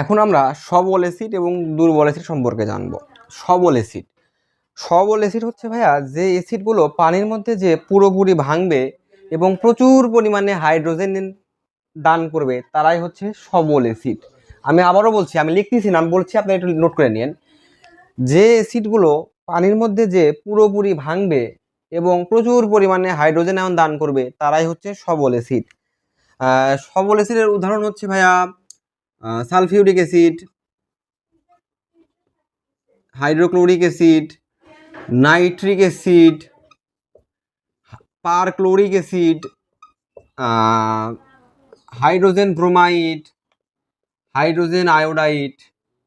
এখন আমরা সবল অ্যাসিড এবং দুর্বল অ্যাসিড সম্পর্কে জানব। সবল অ্যাসিড সবল অ্যাসিড হচ্ছে ভাইয়া যে অ্যাসিডগুলো পানির মধ্যে যে পুরোপুরি ভাঙবে এবং প্রচুর পরিমাণে হাইড্রোজেন দান করবে, তারাই হচ্ছে সবল অ্যাসিড আমি আবারও বলছি, আমি লিখতেছি না, আমি বলছি, আপনি একটু নোট করে নিন যে অ্যাসিডগুলো পানির মধ্যে যে পুরোপুরি ভাঙবে এবং প্রচুর পরিমাণে হাইড্রোজেন আয়ন দান করবে, তারাই হচ্ছে সবল অ্যাসিড সবল অ্যাসিডের উদাহরণ হচ্ছে ভাইয়া sulphuric acid, hydrochloric acid, nitric acid, perchloric acid hydrogen bromide, hydrogen iodide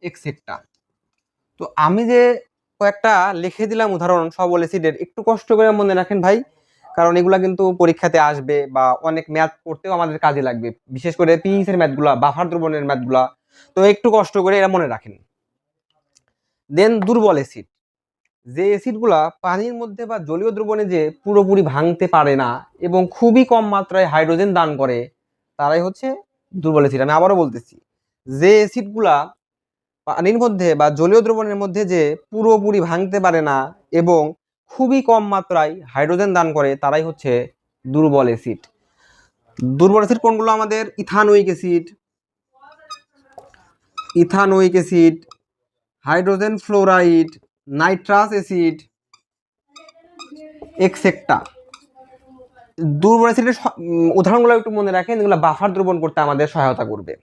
etcetera তো আমি যে কয়েকটা লিখে দিলাম উদাহরণ সবল অ্যাসিডের, একটু কষ্ট করে মনে রাখেন ভাই। কারণ এগুলা কিন্তু পরীক্ষাতে আসবে বা অনেক ম্যাথ করতেও আমাদের কাজে লাগবে। বিশেষ করে পিইসের ম্যাথগুলা বাফার দ্রবণের ম্যাথগুলা তো একটু কষ্ট করে এরা মনে রাখেন। দেন দুর্বল অ্যাসিড যে অ্যাসিডগুলা পানির মধ্যে বা জলীয় দ্রবণে যে পুরোপুরি ভাঙতে পারে না এবং খুবই কম মাত্রায় হাইড্রোজেন দান করে, তারাই হচ্ছে দুর্বল অ্যাসিড আমি আবারও বলতেছি, যে অ্যাসিডগুলা পানির মধ্যে বা জলীয় দ্রবণের মধ্যে যে পুরোপুরি ভাঙতে পারে না এবং খুবই কম মাত্রায় হাইড্রোজেন দান করে, তারাই হচ্ছে দুর্বল অ্যাসিড। দুর্বল অ্যাসিড কোনগুলো? আমাদের ethanoic acid ethanoic acid, hydrogen fluoride, nitrous acid etcetera দুর্বল অ্যাসিডের উদাহরণগুলো একটু মনে রাখেন, এগুলো বাফার দ্রবণ করতে আমাদের সহায়তা করবে।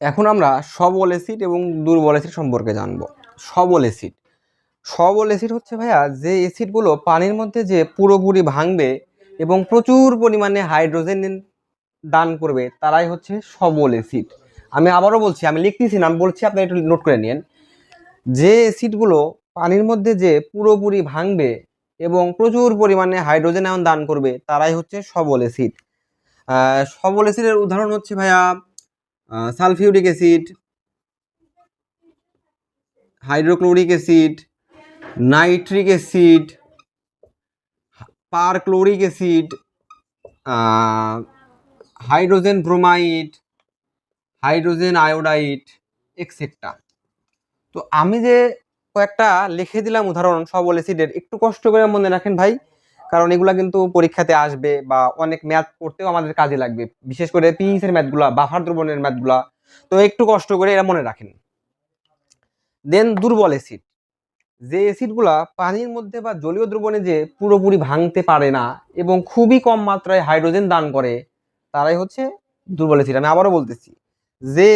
এখন আমরা সবল অ্যাসিড এবং দুর্বল অ্যাসিড সম্পর্কে জানব। সবল অ্যাসিড। সবল অ্যাসিড হচ্ছে ভাইয়া যে অ্যাসিডগুলো পানির মধ্যে যে পুরোপুরি ভাঙবে এবং প্রচুর পরিমাণে হাইড্রোজেন দান করবে, তারাই হচ্ছে সবল অ্যাসিড আমি আবারও বলছি, আমি লিখতেছি না, আমি বলছি আপনি একটু নোট করে নিন যে অ্যাসিডগুলো পানির মধ্যে যে পুরোপুরি ভাঙবে এবং প্রচুর পরিমাণে হাইড্রোজেন আয়ন দান করবে, তারাই হচ্ছে সবল অ্যাসিড সবল অ্যাসিডের উদাহরণ হচ্ছে ভাইয়া sulphuric acid hydrochloric acid nitric acid, perchloric acid hydrogen bromide, hydrogen iodide etcetera তো আমি যে কয়েকটা লিখে দিলাম উদাহরণ সবল অ্যাসিডের একটু কষ্ট করে মনে রাখেন ভাই, কারণ এগুলা কিন্তু পরীক্ষাতে আসবে বা অনেক ম্যাথ করতেও আমাদের কাজে লাগবে, বিশেষ করে পিইসের ম্যাথগুলা বাফার দ্রবণের ম্যাথগুলা তো একটু কষ্ট করে এরা মনে রাখেন। দেন দুর্বল অ্যাসিড যে অ্যাসিডগুলা পানির মধ্যে বা জলীয় দ্রবণে যে পুরোপুরি ভাঙতে পারে না এবং খুবই কম মাত্রায় হাইড্রোজেন দান করে, তারাই হচ্ছে দুর্বল অ্যাসিড আমি আবারও বলতেছি, যে